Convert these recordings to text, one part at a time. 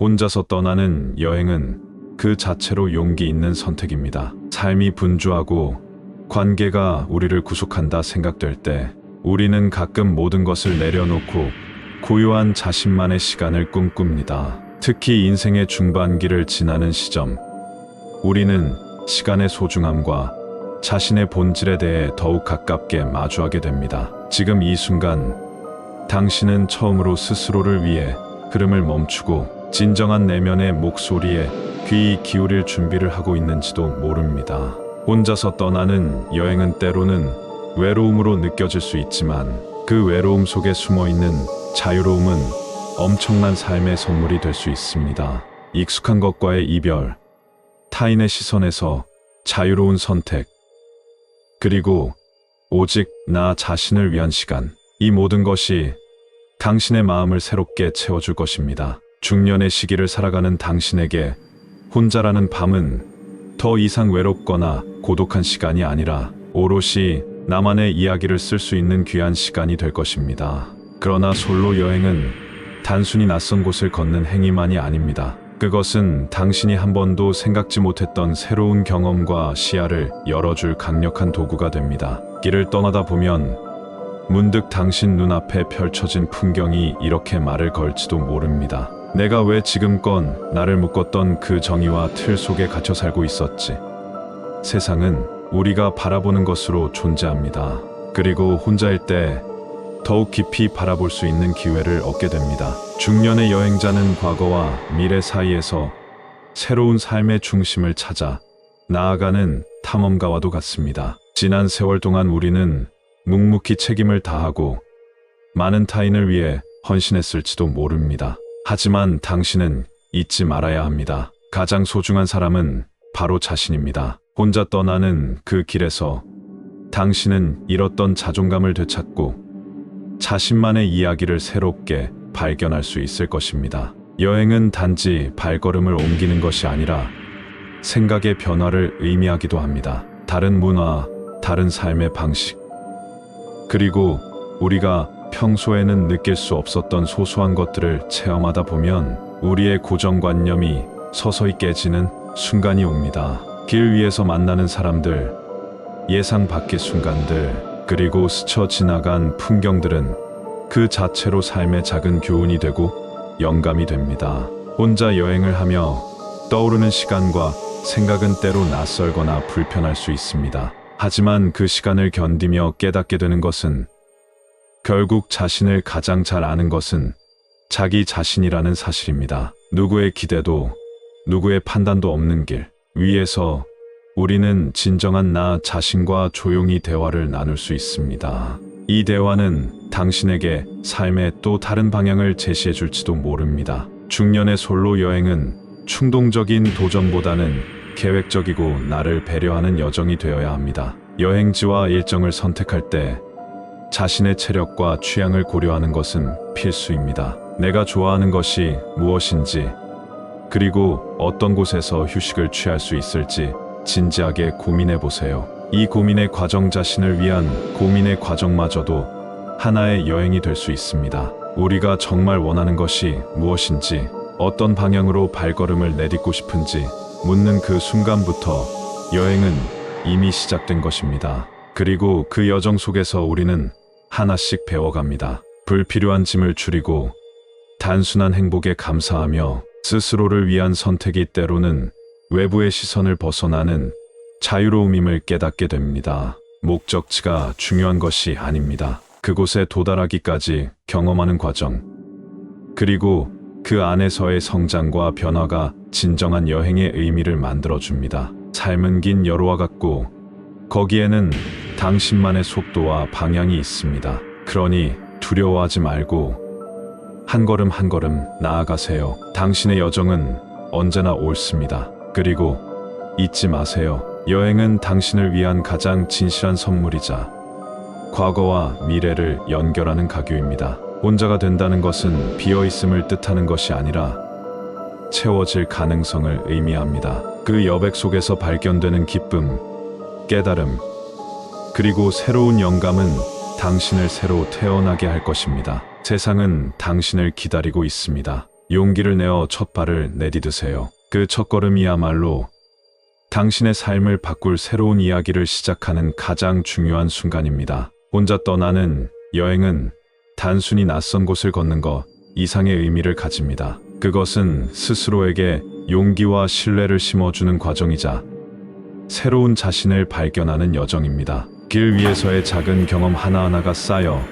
혼자서 떠나는 여행은 그 자체로 용기 있는 선택입니다. 삶이 분주하고 관계가 우리를 구속한다 생각될 때 우리는 가끔 모든 것을 내려놓고 고요한 자신만의 시간을 꿈꿉니다. 특히 인생의 중반기를 지나는 시점, 우리는 시간의 소중함과 자신의 본질에 대해 더욱 가깝게 마주하게 됩니다. 지금 이 순간, 당신은 처음으로 스스로를 위해 흐름을 멈추고 진정한 내면의 목소리에 귀 기울일 준비를 하고 있는지도 모릅니다. 혼자서 떠나는 여행은 때로는 외로움으로 느껴질 수 있지만 그 외로움 속에 숨어 있는 자유로움은 엄청난 삶의 선물이 될 수 있습니다. 익숙한 것과의 이별, 타인의 시선에서 자유로운 선택, 그리고 오직 나 자신을 위한 시간. 이 모든 것이 당신의 마음을 새롭게 채워줄 것입니다. 중년의 시기를 살아가는 당신에게 혼자라는 밤은 더 이상 외롭거나 고독한 시간이 아니라 오롯이 나만의 이야기를 쓸 수 있는 귀한 시간이 될 것입니다. 그러나 솔로 여행은 단순히 낯선 곳을 걷는 행위만이 아닙니다. 그것은 당신이 한 번도 생각지 못했던 새로운 경험과 시야를 열어줄 강력한 도구가 됩니다. 길을 떠나다 보면 문득 당신 눈앞에 펼쳐진 풍경이 이렇게 말을 걸지도 모릅니다. 내가 왜 지금껏 나를 묶었던 그 정의와 틀 속에 갇혀 살고 있었지? 세상은 우리가 바라보는 것으로 존재합니다. 그리고 혼자일 때 더욱 깊이 바라볼 수 있는 기회를 얻게 됩니다. 중년의 여행자는 과거와 미래 사이에서 새로운 삶의 중심을 찾아 나아가는 탐험가와도 같습니다. 지난 세월 동안 우리는 묵묵히 책임을 다하고 많은 타인을 위해 헌신했을지도 모릅니다. 하지만 당신은 잊지 말아야 합니다. 가장 소중한 사람은 바로 자신입니다. 혼자 떠나는 그 길에서 당신은 잃었던 자존감을 되찾고 자신만의 이야기를 새롭게 발견할 수 있을 것입니다. 여행은 단지 발걸음을 옮기는 것이 아니라 생각의 변화를 의미하기도 합니다. 다른 문화, 다른 삶의 방식. 그리고 우리가 평소에는 느낄 수 없었던 소소한 것들을 체험하다 보면 우리의 고정관념이 서서히 깨지는 순간이 옵니다. 길 위에서 만나는 사람들, 예상 밖의 순간들, 그리고 스쳐 지나간 풍경들은 그 자체로 삶의 작은 교훈이 되고 영감이 됩니다. 혼자 여행을 하며 떠오르는 시간과 생각은 때로 낯설거나 불편할 수 있습니다. 하지만 그 시간을 견디며 깨닫게 되는 것은 결국 자신을 가장 잘 아는 것은 자기 자신이라는 사실입니다. 누구의 기대도 누구의 판단도 없는 길 위에서 우리는 진정한 나 자신과 조용히 대화를 나눌 수 있습니다. 이 대화는 당신에게 삶의 또 다른 방향을 제시해 줄지도 모릅니다. 중년의 솔로 여행은 충동적인 도전보다는 계획적이고 나를 배려하는 여정이 되어야 합니다. 여행지와 일정을 선택할 때 자신의 체력과 취향을 고려하는 것은 필수입니다. 내가 좋아하는 것이 무엇인지, 그리고 어떤 곳에서 휴식을 취할 수 있을지 진지하게 고민해 보세요. 이 고민의 과정 자신을 위한 고민의 과정마저도 하나의 여행이 될 수 있습니다. 우리가 정말 원하는 것이 무엇인지, 어떤 방향으로 발걸음을 내딛고 싶은지 묻는 그 순간부터 여행은 이미 시작된 것입니다. 그리고 그 여정 속에서 우리는 하나씩 배워갑니다. 불필요한 짐을 줄이고 단순한 행복에 감사하며 스스로를 위한 선택이 때로는 외부의 시선을 벗어나는 자유로움임을 깨닫게 됩니다. 목적지가 중요한 것이 아닙니다. 그곳에 도달하기까지 경험하는 과정, 그리고 그 안에서의 성장과 변화가 진정한 여행의 의미를 만들어줍니다. 삶은 긴 여로와 같고, 거기에는 당신만의 속도와 방향이 있습니다. 그러니 두려워하지 말고, 한 걸음 한 걸음 나아가세요. 당신의 여정은 언제나 옳습니다. 그리고 잊지 마세요. 여행은 당신을 위한 가장 진실한 선물이자 과거와 미래를 연결하는 가교입니다. 혼자가 된다는 것은 비어 있음을 뜻하는 것이 아니라 채워질 가능성을 의미합니다. 그 여백 속에서 발견되는 기쁨, 깨달음, 그리고 새로운 영감은 당신을 새로 태어나게 할 것입니다. 세상은 당신을 기다리고 있습니다. 용기를 내어 첫 발을 내디드세요. 그 첫걸음이야말로 당신의 삶을 바꿀 새로운 이야기를 시작하는 가장 중요한 순간입니다. 혼자 떠나는 여행은 단순히 낯선 곳을 걷는 것 이상의 의미를 가집니다. 그것은 스스로에게 용기와 신뢰를 심어주는 과정이자 새로운 자신을 발견하는 여정입니다. 길 위에서의 작은 경험 하나하나가 쌓여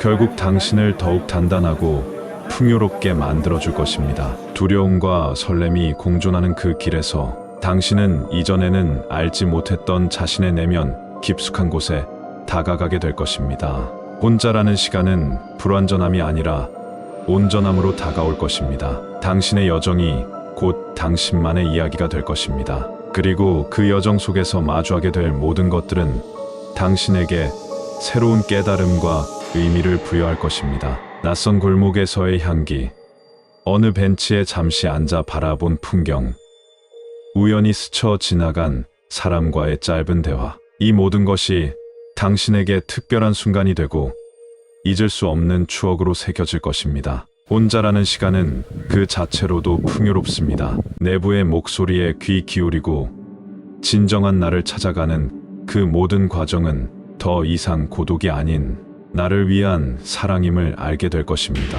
결국 당신을 더욱 단단하고 풍요롭게 만들어줄 것입니다. 두려움과 설렘이 공존하는 그 길에서 당신은 이전에는 알지 못했던 자신의 내면 깊숙한 곳에 다가가게 될 것입니다. 혼자라는 시간은 불완전함이 아니라 온전함으로 다가올 것입니다. 당신의 여정이 곧 당신만의 이야기가 될 것입니다. 그리고 그 여정 속에서 마주하게 될 모든 것들은 당신에게 새로운 깨달음과 의미를 부여할 것입니다. 낯선 골목에서의 향기, 어느 벤치에 잠시 앉아 바라본 풍경, 우연히 스쳐 지나간 사람과의 짧은 대화, 이 모든 것이 당신에게 특별한 순간이 되고 잊을 수 없는 추억으로 새겨질 것입니다. 혼자라는 시간은 그 자체로도 풍요롭습니다. 내부의 목소리에 귀 기울이고 진정한 나를 찾아가는 그 모든 과정은 더 이상 고독이 아닌 나를 위한 사랑임을 알게 될 것입니다.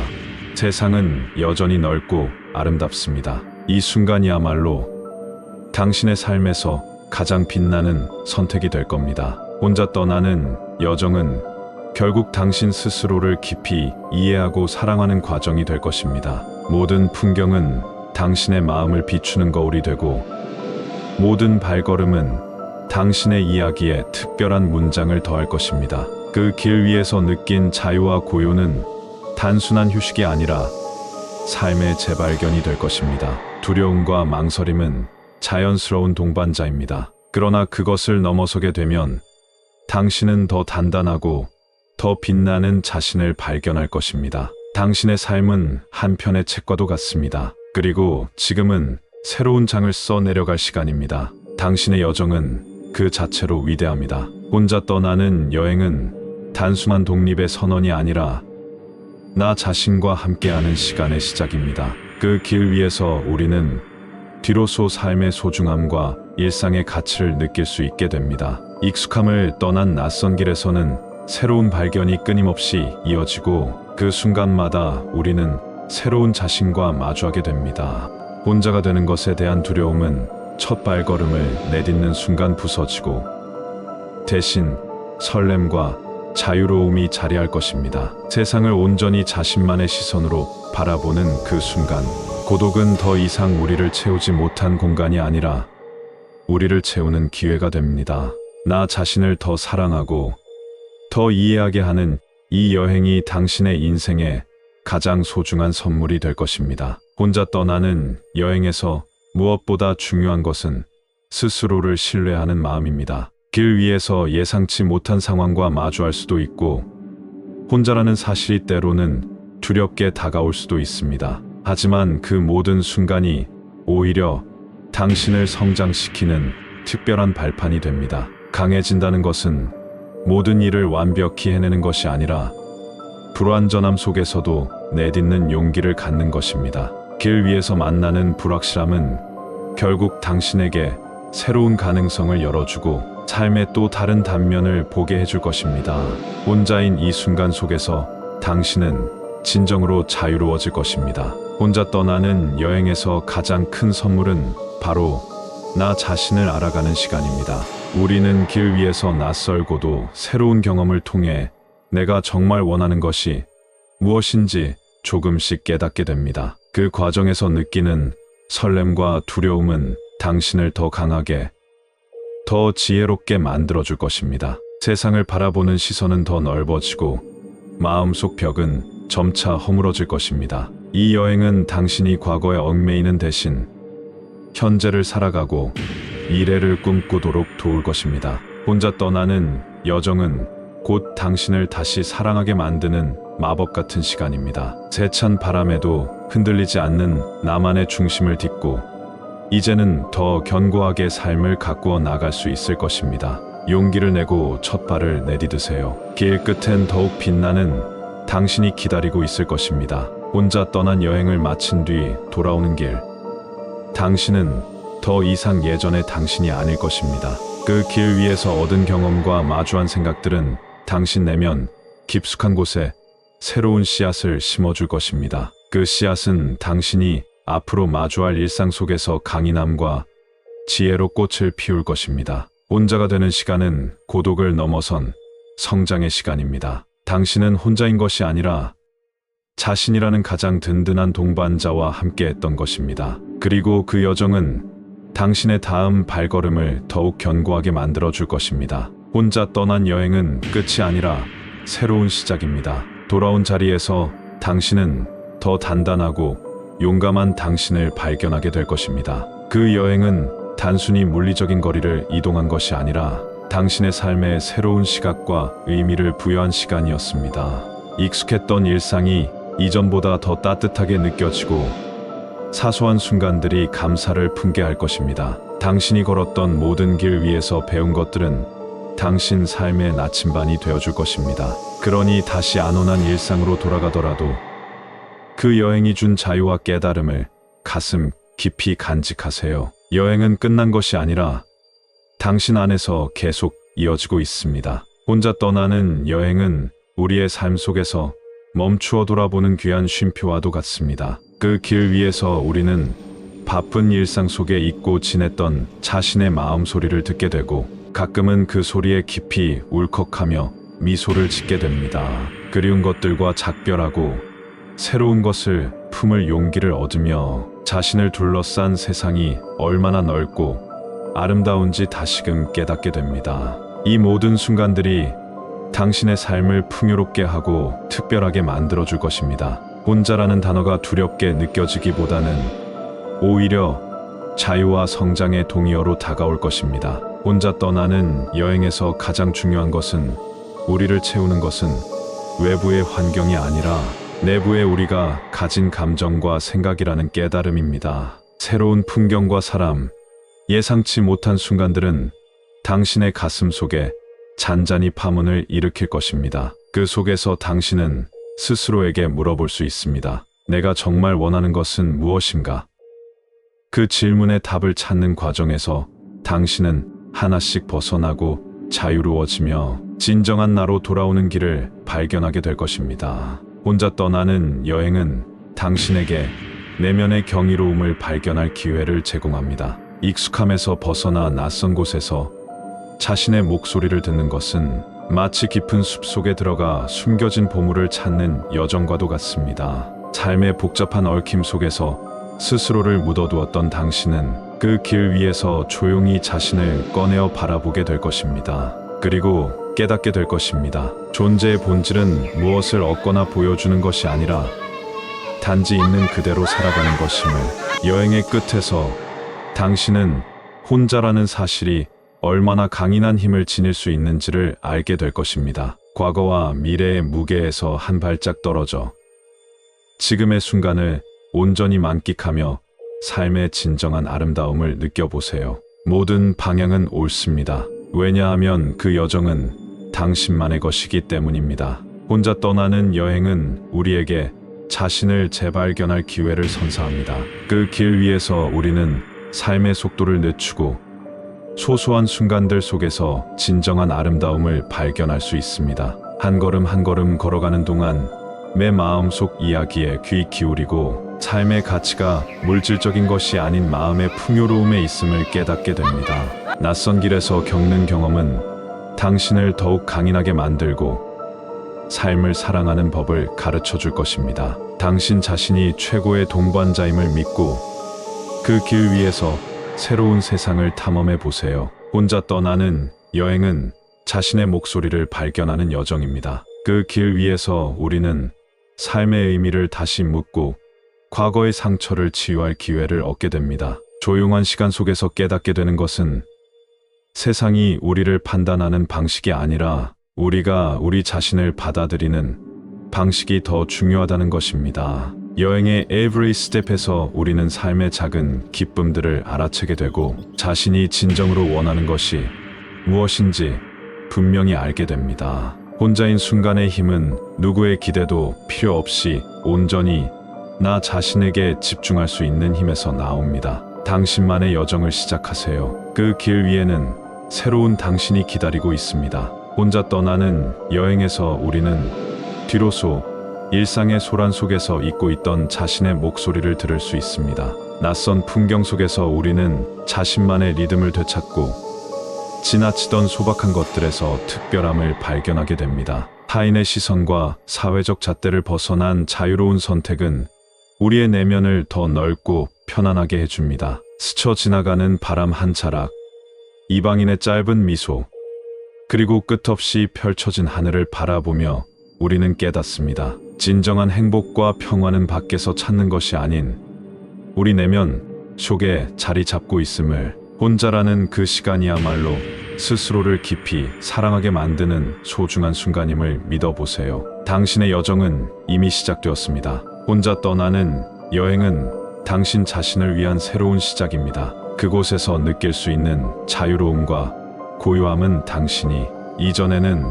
세상은 여전히 넓고 아름답습니다. 이 순간이야말로 당신의 삶에서 가장 빛나는 선택이 될 겁니다. 혼자 떠나는 여정은 결국 당신 스스로를 깊이 이해하고 사랑하는 과정이 될 것입니다. 모든 풍경은 당신의 마음을 비추는 거울이 되고 모든 발걸음은 당신의 이야기에 특별한 문장을 더할 것입니다. 그 길 위에서 느낀 자유와 고요는 단순한 휴식이 아니라 삶의 재발견이 될 것입니다. 두려움과 망설임은 자연스러운 동반자입니다. 그러나 그것을 넘어서게 되면 당신은 더 단단하고 더 빛나는 자신을 발견할 것입니다. 당신의 삶은 한 편의 책과도 같습니다. 그리고 지금은 새로운 장을 써 내려갈 시간입니다. 당신의 여정은 그 자체로 위대합니다. 혼자 떠나는 여행은 단순한 독립의 선언이 아니라 나 자신과 함께하는 시간의 시작입니다. 그 길 위에서 우리는 뒤로소 삶의 소중함과 일상의 가치를 느낄 수 있게 됩니다. 익숙함을 떠난 낯선 길에서는 새로운 발견이 끊임없이 이어지고 그 순간마다 우리는 새로운 자신과 마주하게 됩니다. 혼자가 되는 것에 대한 두려움은 첫 발걸음을 내딛는 순간 부서지고 대신 설렘과 자유로움이 자리할 것입니다. 세상을 온전히 자신만의 시선으로 바라보는 그 순간 고독은 더 이상 우리를 채우지 못한 공간이 아니라 우리를 채우는 기회가 됩니다. 나 자신을 더 사랑하고 더 이해하게 하는 이 여행이 당신의 인생에 가장 소중한 선물이 될 것입니다. 혼자 떠나는 여행에서 무엇보다 중요한 것은 스스로를 신뢰하는 마음입니다. 길 위에서 예상치 못한 상황과 마주할 수도 있고 혼자라는 사실이 때로는 두렵게 다가올 수도 있습니다. 하지만 그 모든 순간이 오히려 당신을 성장시키는 특별한 발판이 됩니다. 강해진다는 것은 모든 일을 완벽히 해내는 것이 아니라 불완전함 속에서도 내딛는 용기를 갖는 것입니다. 길 위에서 만나는 불확실함은 결국 당신에게 새로운 가능성을 열어주고 삶의 또 다른 단면을 보게 해줄 것입니다. 혼자인 이 순간 속에서 당신은 진정으로 자유로워질 것입니다. 혼자 떠나는 여행에서 가장 큰 선물은 바로 나 자신을 알아가는 시간입니다. 우리는 길 위에서 낯설고도 새로운 경험을 통해 내가 정말 원하는 것이 무엇인지 조금씩 깨닫게 됩니다. 그 과정에서 느끼는 설렘과 두려움은 당신을 더 강하게, 더 지혜롭게 만들어줄 것입니다. 세상을 바라보는 시선은 더 넓어지고 마음속 벽은 점차 허물어질 것입니다. 이 여행은 당신이 과거에 얽매이는 대신 현재를 살아가고 미래를 꿈꾸도록 도울 것입니다. 혼자 떠나는 여정은 곧 당신을 다시 사랑하게 만드는 마법 같은 시간입니다. 세찬 바람에도 흔들리지 않는 나만의 중심을 딛고 이제는 더 견고하게 삶을 가꾸어 나갈 수 있을 것입니다. 용기를 내고 첫 발을 내디드세요. 길 끝엔 더욱 빛나는 당신이 기다리고 있을 것입니다. 혼자 떠난 여행을 마친 뒤 돌아오는 길. 당신은 더 이상 예전의 당신이 아닐 것입니다. 그 길 위에서 얻은 경험과 마주한 생각들은 당신 내면 깊숙한 곳에 새로운 씨앗을 심어줄 것입니다. 그 씨앗은 당신이 앞으로 마주할 일상 속에서 강인함과 지혜로 꽃을 피울 것입니다. 혼자가 되는 시간은 고독을 넘어선 성장의 시간입니다. 당신은 혼자인 것이 아니라 자신이라는 가장 든든한 동반자와 함께 했던 것입니다. 그리고 그 여정은 당신의 다음 발걸음을 더욱 견고하게 만들어 줄 것입니다. 혼자 떠난 여행은 끝이 아니라 새로운 시작입니다. 돌아온 자리에서 당신은 더 단단하고 용감한 당신을 발견하게 될 것입니다. 그 여행은 단순히 물리적인 거리를 이동한 것이 아니라 당신의 삶에 새로운 시각과 의미를 부여한 시간이었습니다. 익숙했던 일상이 이전보다 더 따뜻하게 느껴지고 사소한 순간들이 감사를 품게 할 것입니다. 당신이 걸었던 모든 길 위에서 배운 것들은 당신 삶의 나침반이 되어줄 것입니다. 그러니 다시 안온한 일상으로 돌아가더라도 그 여행이 준 자유와 깨달음을 가슴 깊이 간직하세요. 여행은 끝난 것이 아니라 당신 안에서 계속 이어지고 있습니다. 혼자 떠나는 여행은 우리의 삶 속에서 멈추어 돌아보는 귀한 쉼표와도 같습니다. 그 길 위에서 우리는 바쁜 일상 속에 잊고 지냈던 자신의 마음 소리를 듣게 되고 가끔은 그 소리에 깊이 울컥하며 미소를 짓게 됩니다. 그리운 것들과 작별하고 새로운 것을 품을 용기를 얻으며 자신을 둘러싼 세상이 얼마나 넓고 아름다운지 다시금 깨닫게 됩니다. 이 모든 순간들이 당신의 삶을 풍요롭게 하고 특별하게 만들어줄 것입니다. 혼자라는 단어가 두렵게 느껴지기보다는 오히려 자유와 성장의 동의어로 다가올 것입니다. 혼자 떠나는 여행에서 가장 중요한 것은 우리를 채우는 것은 외부의 환경이 아니라 내부의 우리가 가진 감정과 생각이라는 깨달음입니다. 새로운 풍경과 사람, 예상치 못한 순간들은 당신의 가슴 속에 잔잔히 파문을 일으킬 것입니다. 그 속에서 당신은 스스로에게 물어볼 수 있습니다. 내가 정말 원하는 것은 무엇인가? 그 질문의 답을 찾는 과정에서 당신은 하나씩 벗어나고 자유로워지며 진정한 나로 돌아오는 길을 발견하게 될 것입니다. 혼자 떠나는 여행은 당신에게 내면의 경이로움을 발견할 기회를 제공합니다. 익숙함에서 벗어나 낯선 곳에서 자신의 목소리를 듣는 것은 마치 깊은 숲 속에 들어가 숨겨진 보물을 찾는 여정과도 같습니다. 삶의 복잡한 얽힘 속에서 스스로를 묻어두었던 당신은 그 길 위에서 조용히 자신을 꺼내어 바라보게 될 것입니다. 그리고 깨닫게 될 것입니다. 존재의 본질은 무엇을 얻거나 보여주는 것이 아니라 단지 있는 그대로 살아가는 것임을 여행의 끝에서 당신은 혼자라는 사실이 얼마나 강인한 힘을 지닐 수 있는지를 알게 될 것입니다. 과거와 미래의 무게에서 한 발짝 떨어져 지금의 순간을 온전히 만끽하며 삶의 진정한 아름다움을 느껴보세요. 모든 방향은 옳습니다. 왜냐하면 그 여정은 당신만의 것이기 때문입니다. 혼자 떠나는 여행은 우리에게 자신을 재발견할 기회를 선사합니다. 그 길 위에서 우리는 삶의 속도를 늦추고 소소한 순간들 속에서 진정한 아름다움을 발견할 수 있습니다. 한 걸음 한 걸음 걸어가는 동안 내 마음속 이야기에 귀 기울이고 삶의 가치가 물질적인 것이 아닌 마음의 풍요로움에 있음을 깨닫게 됩니다. 낯선 길에서 겪는 경험은 당신을 더욱 강인하게 만들고 삶을 사랑하는 법을 가르쳐 줄 것입니다. 당신 자신이 최고의 동반자임을 믿고 그 길 위에서 새로운 세상을 탐험해 보세요. 혼자 떠나는 여행은 자신의 목소리를 발견하는 여정입니다. 그 길 위에서 우리는 삶의 의미를 다시 묻고 과거의 상처를 치유할 기회를 얻게 됩니다. 조용한 시간 속에서 깨닫게 되는 것은 세상이 우리를 판단하는 방식이 아니라 우리가 우리 자신을 받아들이는 방식이 더 중요하다는 것입니다. 여행의 every step에서 우리는 삶의 작은 기쁨들을 알아채게 되고 자신이 진정으로 원하는 것이 무엇인지 분명히 알게 됩니다. 혼자인 순간의 힘은 누구의 기대도 필요 없이 온전히 나 자신에게 집중할 수 있는 힘에서 나옵니다. 당신만의 여정을 시작하세요. 그 길 위에는 새로운 당신이 기다리고 있습니다. 혼자 떠나는 여행에서 우리는 뒤로소 일상의 소란 속에서 잊고 있던 자신의 목소리를 들을 수 있습니다. 낯선 풍경 속에서 우리는 자신만의 리듬을 되찾고 지나치던 소박한 것들에서 특별함을 발견하게 됩니다. 타인의 시선과 사회적 잣대를 벗어난 자유로운 선택은 우리의 내면을 더 넓고 편안하게 해줍니다. 스쳐 지나가는 바람 한 차락, 이방인의 짧은 미소, 그리고 끝없이 펼쳐진 하늘을 바라보며 우리는 깨닫습니다. 진정한 행복과 평화는 밖에서 찾는 것이 아닌 우리 내면 속에 자리 잡고 있음을 혼자라는 그 시간이야말로 스스로를 깊이 사랑하게 만드는 소중한 순간임을 믿어보세요. 당신의 여정은 이미 시작되었습니다. 혼자 떠나는 여행은 당신 자신을 위한 새로운 시작입니다. 그곳에서 느낄 수 있는 자유로움과 고요함은 당신이 이전에는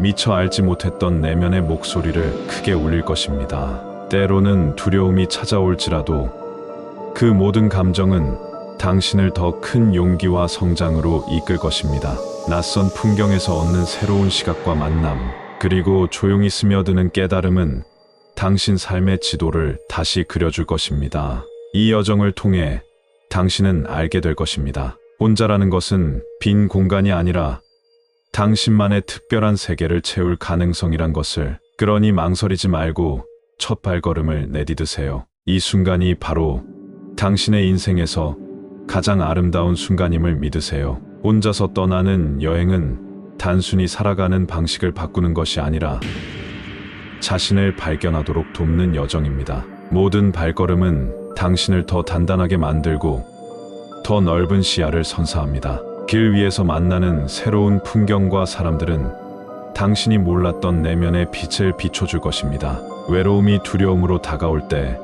미처 알지 못했던 내면의 목소리를 크게 울릴 것입니다. 때로는 두려움이 찾아올지라도 그 모든 감정은 당신을 더 큰 용기와 성장으로 이끌 것입니다. 낯선 풍경에서 얻는 새로운 시각과 만남, 그리고 조용히 스며드는 깨달음은 당신 삶의 지도를 다시 그려줄 것입니다. 이 여정을 통해 당신은 알게 될 것입니다. 혼자라는 것은 빈 공간이 아니라 당신만의 특별한 세계를 채울 가능성이란 것을 그러니 망설이지 말고 첫 발걸음을 내디드세요. 이 순간이 바로 당신의 인생에서 가장 아름다운 순간임을 믿으세요. 혼자서 떠나는 여행은 단순히 살아가는 방식을 바꾸는 것이 아니라 자신을 발견하도록 돕는 여정입니다. 모든 발걸음은 당신을 더 단단하게 만들고 더 넓은 시야를 선사합니다. 길 위에서 만나는 새로운 풍경과 사람들은 당신이 몰랐던 내면의 빛을 비춰줄 것입니다. 외로움이 두려움으로 다가올 때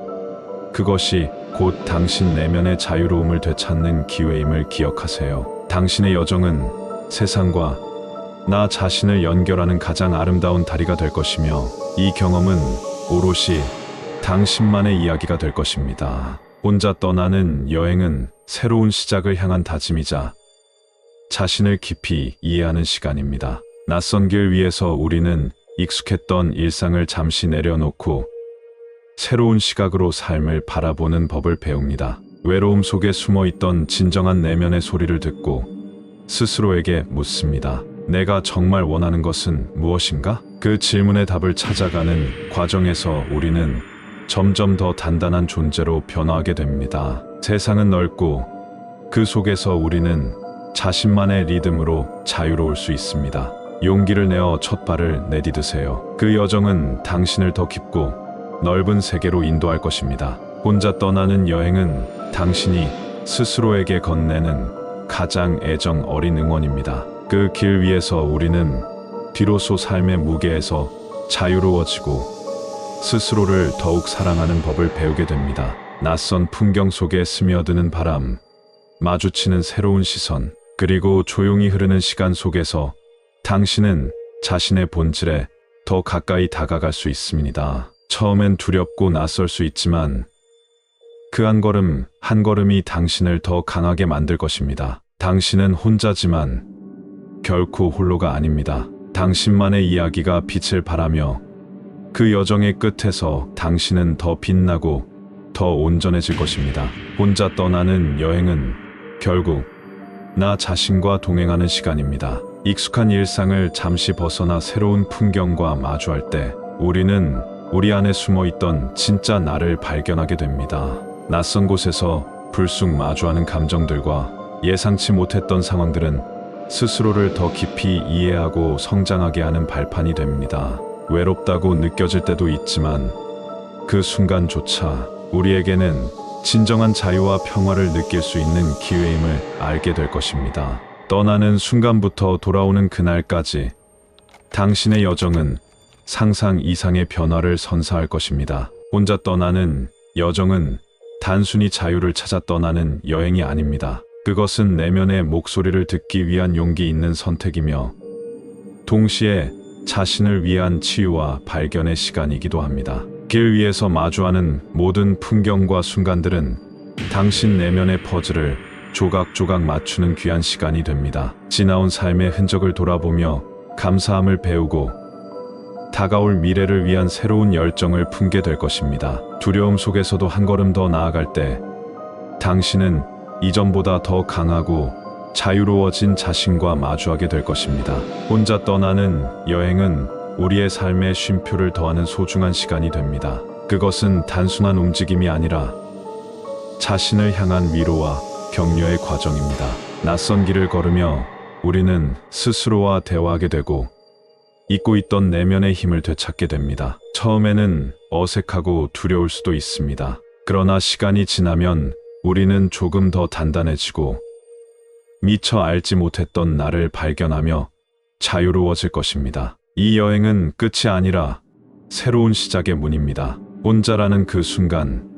그것이 곧 당신 내면의 자유로움을 되찾는 기회임을 기억하세요. 당신의 여정은 세상과 나 자신을 연결하는 가장 아름다운 다리가 될 것이며 이 경험은 오롯이 당신만의 이야기가 될 것입니다. 혼자 떠나는 여행은 새로운 시작을 향한 다짐이자 자신을 깊이 이해하는 시간입니다. 낯선 길 위에서 우리는 익숙했던 일상을 잠시 내려놓고 새로운 시각으로 삶을 바라보는 법을 배웁니다. 외로움 속에 숨어 있던 진정한 내면의 소리를 듣고 스스로에게 묻습니다. 내가 정말 원하는 것은 무엇인가? 그 질문의 답을 찾아가는 과정에서 우리는 점점 더 단단한 존재로 변화하게 됩니다. 세상은 넓고 그 속에서 우리는 자신만의 리듬으로 자유로울 수 있습니다. 용기를 내어 첫 발을 내디드세요. 그 여정은 당신을 더 깊고 넓은 세계로 인도할 것입니다. 혼자 떠나는 여행은 당신이 스스로에게 건네는 가장 애정 어린 응원입니다. 그 길 위에서 우리는 비로소 삶의 무게에서 자유로워지고 스스로를 더욱 사랑하는 법을 배우게 됩니다. 낯선 풍경 속에 스며드는 바람, 마주치는 새로운 시선, 그리고 조용히 흐르는 시간 속에서 당신은 자신의 본질에 더 가까이 다가갈 수 있습니다. 처음엔 두렵고 낯설 수 있지만 그 한 걸음 한 걸음이 당신을 더 강하게 만들 것입니다. 당신은 혼자지만 결코 홀로가 아닙니다. 당신만의 이야기가 빛을 발하며 그 여정의 끝에서 당신은 더 빛나고 더 온전해질 것입니다. 혼자 떠나는 여행은 결국 나 자신과 동행하는 시간입니다. 익숙한 일상을 잠시 벗어나 새로운 풍경과 마주할 때 우리는 우리 안에 숨어 있던 진짜 나를 발견하게 됩니다. 낯선 곳에서 불쑥 마주하는 감정들과 예상치 못했던 상황들은 스스로를 더 깊이 이해하고 성장하게 하는 발판이 됩니다. 외롭다고 느껴질 때도 있지만 그 순간조차 우리에게는 진정한 자유와 평화를 느낄 수 있는 기회임을 알게 될 것입니다. 떠나는 순간부터 돌아오는 그날까지 당신의 여정은 상상 이상의 변화를 선사할 것입니다. 혼자 떠나는 여정은 단순히 자유를 찾아 떠나는 여행이 아닙니다. 그것은 내면의 목소리를 듣기 위한 용기 있는 선택이며 동시에 자신을 위한 치유와 발견의 시간이기도 합니다. 길 위에서 마주하는 모든 풍경과 순간들은 당신 내면의 퍼즐을 조각조각 맞추는 귀한 시간이 됩니다. 지나온 삶의 흔적을 돌아보며 감사함을 배우고 다가올 미래를 위한 새로운 열정을 품게 될 것입니다. 두려움 속에서도 한 걸음 더 나아갈 때 당신은 이전보다 더 강하고 자유로워진 자신과 마주하게 될 것입니다. 혼자 떠나는 여행은 우리의 삶에 쉼표를 더하는 소중한 시간이 됩니다. 그것은 단순한 움직임이 아니라 자신을 향한 위로와 격려의 과정입니다. 낯선 길을 걸으며 우리는 스스로와 대화하게 되고 잊고 있던 내면의 힘을 되찾게 됩니다. 처음에는 어색하고 두려울 수도 있습니다. 그러나 시간이 지나면 우리는 조금 더 단단해지고 미처 알지 못했던 나를 발견하며 자유로워질 것입니다. 이 여행은 끝이 아니라 새로운 시작의 문입니다. 혼자라는 그 순간,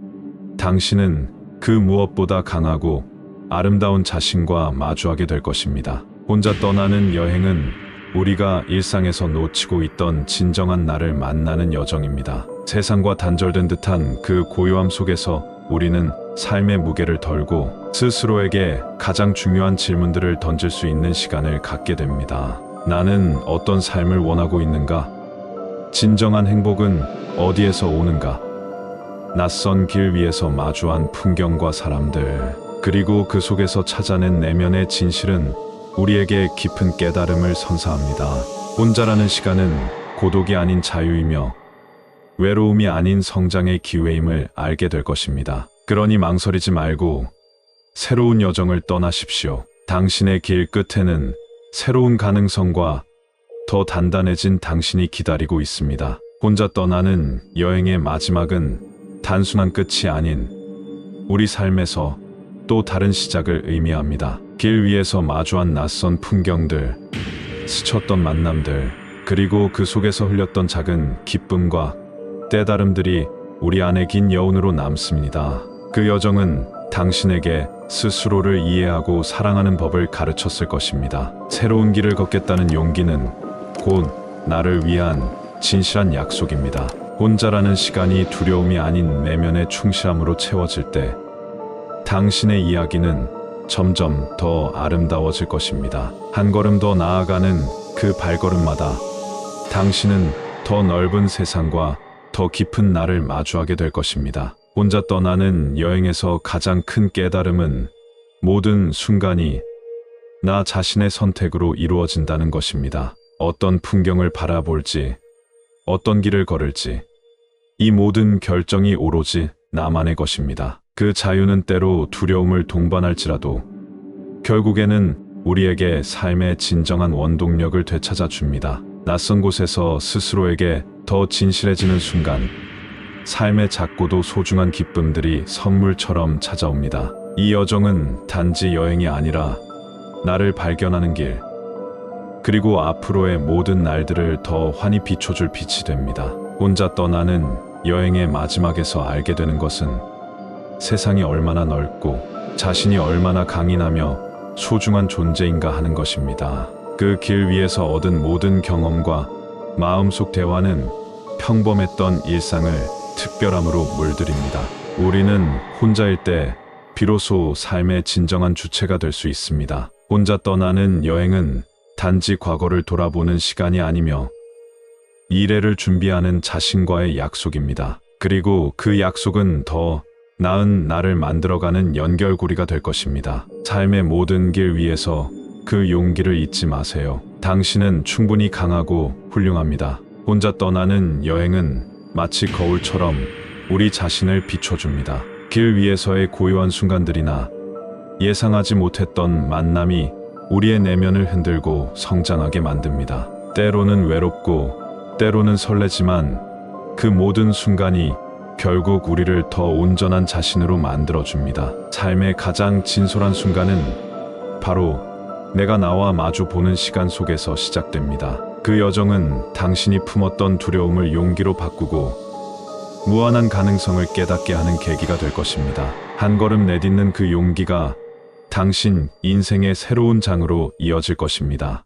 당신은 그 무엇보다 강하고 아름다운 자신과 마주하게 될 것입니다. 혼자 떠나는 여행은 우리가 일상에서 놓치고 있던 진정한 나를 만나는 여정입니다. 세상과 단절된 듯한 그 고요함 속에서 우리는 삶의 무게를 덜고 스스로에게 가장 중요한 질문들을 던질 수 있는 시간을 갖게 됩니다. 나는 어떤 삶을 원하고 있는가? 진정한 행복은 어디에서 오는가? 낯선 길 위에서 마주한 풍경과 사람들, 그리고 그 속에서 찾아낸 내면의 진실은 우리에게 깊은 깨달음을 선사합니다. 혼자라는 시간은 고독이 아닌 자유이며 외로움이 아닌 성장의 기회임을 알게 될 것입니다. 그러니 망설이지 말고 새로운 여정을 떠나십시오. 당신의 길 끝에는 새로운 가능성과 더 단단해진 당신이 기다리고 있습니다. 혼자 떠나는 여행의 마지막은 단순한 끝이 아닌 우리 삶에서 또 다른 시작을 의미합니다. 길 위에서 마주한 낯선 풍경들, 스쳤던 만남들, 그리고 그 속에서 흘렸던 작은 기쁨과 때다름들이 우리 안에 긴 여운으로 남습니다. 그 여정은 당신에게 스스로를 이해하고 사랑하는 법을 가르쳤을 것입니다. 새로운 길을 걷겠다는 용기는 곧 나를 위한 진실한 약속입니다. 혼자라는 시간이 두려움이 아닌 내면의 충실함으로 채워질 때 당신의 이야기는 점점 더 아름다워질 것입니다. 한 걸음 더 나아가는 그 발걸음마다 당신은 더 넓은 세상과 더 깊은 나를 마주하게 될 것입니다. 혼자 떠나는 여행에서 가장 큰 깨달음은 모든 순간이 나 자신의 선택으로 이루어진다는 것입니다. 어떤 풍경을 바라볼지, 어떤 길을 걸을지, 이 모든 결정이 오로지 나만의 것입니다. 그 자유는 때로 두려움을 동반할지라도 결국에는 우리에게 삶의 진정한 원동력을 되찾아 줍니다. 낯선 곳에서 스스로에게 더 진실해지는 순간 삶의 작고도 소중한 기쁨들이 선물처럼 찾아옵니다. 이 여정은 단지 여행이 아니라 나를 발견하는 길, 그리고 앞으로의 모든 날들을 더 환히 비춰줄 빛이 됩니다. 혼자 떠나는 여행의 마지막에서 알게 되는 것은 세상이 얼마나 넓고 자신이 얼마나 강인하며 소중한 존재인가 하는 것입니다. 그 길 위에서 얻은 모든 경험과 마음속 대화는 평범했던 일상을 특별함으로 물들입니다. 우리는 혼자일 때 비로소 삶의 진정한 주체가 될 수 있습니다. 혼자 떠나는 여행은 단지 과거를 돌아보는 시간이 아니며 미래를 준비하는 자신과의 약속입니다. 그리고 그 약속은 더 나은 나를 만들어가는 연결고리가 될 것입니다. 삶의 모든 길 위에서 그 용기를 잊지 마세요. 당신은 충분히 강하고 훌륭합니다. 혼자 떠나는 여행은 마치 거울처럼 우리 자신을 비춰줍니다. 길 위에서의 고요한 순간들이나 예상하지 못했던 만남이 우리의 내면을 흔들고 성장하게 만듭니다. 때로는 외롭고 때로는 설레지만 그 모든 순간이 결국 우리를 더 온전한 자신으로 만들어줍니다. 삶의 가장 진솔한 순간은 바로 내가 나와 마주 보는 시간 속에서 시작됩니다. 그 여정은 당신이 품었던 두려움을 용기로 바꾸고 무한한 가능성을 깨닫게 하는 계기가 될 것입니다. 한 걸음 내딛는 그 용기가 당신 인생의 새로운 장으로 이어질 것입니다.